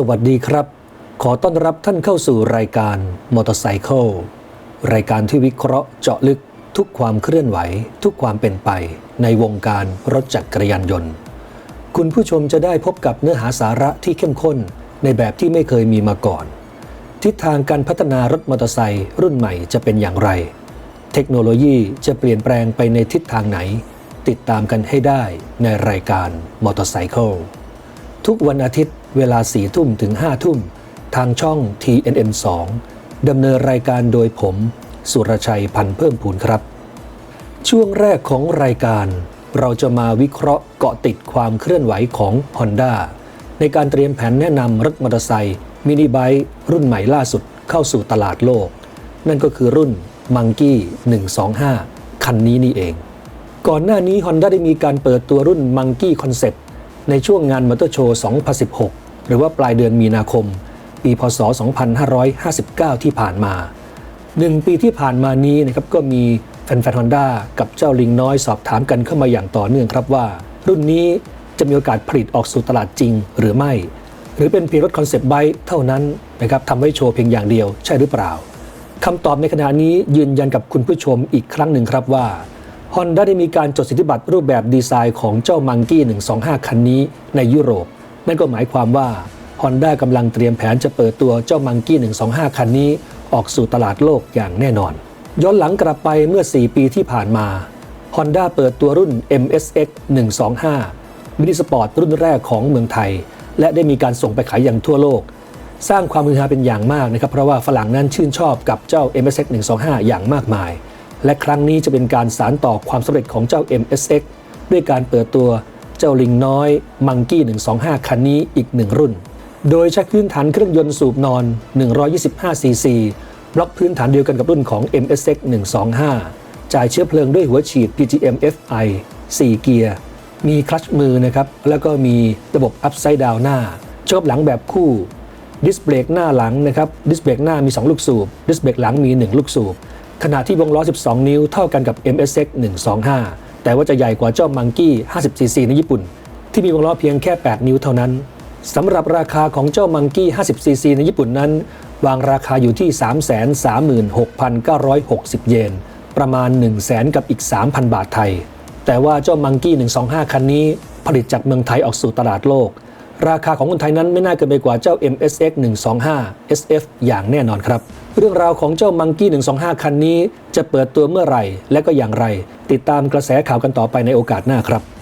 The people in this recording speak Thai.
สวัสดีครับ ขอต้อนรับท่านเข้าสู่รายการมอเตอร์ไซค์รายการที่วิเคราะห์เจาะลึกทุกความเคลื่อนไหว ทุกความเป็นไป ในวงการรถจักรยานยนต์ คุณผู้ชมจะได้พบกับเนื้อหาสาระที่เข้มข้นในแบบที่ไม่เคยมีมาก่อน ทิศทางการพัฒนารถมอเตอร์ไซค์รุ่นใหม่จะเป็นอย่างไร เทคโนโลยีจะเปลี่ยนแปลงไปในทิศทางไหน ติดตามกันให้ได้ในรายการมอเตอร์ไซค์ทุกวันอาทิตย์ เวลา4ทุ่มถึง5ทุ่ม ทางช่อง TNN 2ดำเนินรายการโดยผม สุรชัยพันธ์เพิ่มพูนครับ ช่วงแรกของรายการ เราจะมาวิเคราะห์เกาะติดความเคลื่อนไหวของ Honda ในการเตรียมแผนแนะนำรถมอเตอร์ไซค์มินิไบค์รุ่นใหม่ล่าสุดเข้าสู่ตลาดโลก นั่นก็คือรุ่น Monkey 125 คันนี้นี่เอง ก่อนหน้านี้ Honda ได้มีการเปิดตัวรุ่น Monkey Concept ในช่วงงานมอเตอร์โชว์ 2016 หรือว่าปลายเดือนมีนาคม ปีพศ 2559 ที่ผ่านมาหนึ่งปีที่ผ่านมานี้นะครับก็มีแฟนๆฮอนด้ากับเจ้าลิงน้อยสอบถามกันเข้ามาอย่างต่อเนื่องครับว่า รุ่นนี้จะมีโอกาสผลิตออกสู่ตลาดจริงหรือไม่ หรือเป็นเพียงรถคอนเซปต์ไบค์เท่านั้นนะครับทำไว้โชว์เพียงอย่างเดียวใช่หรือเปล่าคำตอบในขณะนี้ยืนยันกับคุณผู้ชมอีกครั้งหนึ่งครับว่า Honda ได้มีการจดสิทธิบัตรรูปแบบดีไซน์ของเจ้ามังกี้125 คันนี้ในยุโรป นั่นก็หมายความว่า Honda กำลังเตรียมแผนจะเปิดตัวเจ้ามังกี้125 คันนี้ ออกสู่ตลาดโลกอย่างแน่นอน ย้อนหลังกลับไปเมื่อ 4 ปีที่ผ่านมา Honda เปิดตัวรุ่น MSX 125มินิสปอร์ตรุ่นแรกของเมืองไทย และได้มีการส่งไปขายอย่างทั่วโลก สร้างความมือฮาเป็นอย่างมากนะครับเพราะว่าฝรั่งนั้นชื่นชอบกับเจ้า MSX 125 อย่างมากมาย และครั้งนี้จะเป็นการสารต่อความสำเร็จของเจ้า MSX ด้วยการเปิดตัวเจ้าลิงน้อยมังกี้125 คันนี้อีกหนึ่งรุ่น โดยใช้พื้นฐานเครื่องยนต์สูบนอน 125 ซีซีบล็อกพื้นฐานเดียวกันกับรุ่นของ MSX 125 จ่ายเชื้อเพลิงด้วยหัวฉีด PGM FI 4 เกียร์ มีคลัชมือนะครับ แล้วก็มีระบบ Upside Down หน้า ชอบหลังแบบคู่ ดิสเบรกหน้าหลังนะครับ ดิสเบรกหน้ามี 2 ลูกสูบ ดิสเบรกหลังมี 1 ลูกสูบ ขณะที่วงล้อ 12 นิ้วเท่ากันกับ MSX 125 แต่ว่าจะใหญ่กว่าเจ้ามังกี้ 50cc ในญี่ปุ่น ที่มีวงล้อเพียงแค่ 8 นิ้วเท่านั้นสำหรับราคาของเจ้ามังกี้ 50cc ในญี่ปุ่นนั้น วางราคาอยู่ที่ 336,960 เยน ประมาณ 1 0 0 0 0แสนกับอีก 3,000 บาทไทย แต่ว่าเจ้ามังกี้ 125 คันนี้ ผลิตจากเมืองไทยออกสู่ตลาดโลก ราคาของคนไทยนั้นไม่น่าเกินไปกว่าเจ้า MSX 125 SF อย่างแน่นอนครับ เรื่องราวของเจ้ามังกี้125 คันนี้ จะเปิดตัวเมื่อไหร่ และก็อย่างไร ติดตามกระแสข่าวกันต่อไปในโอกาสหน้าครับ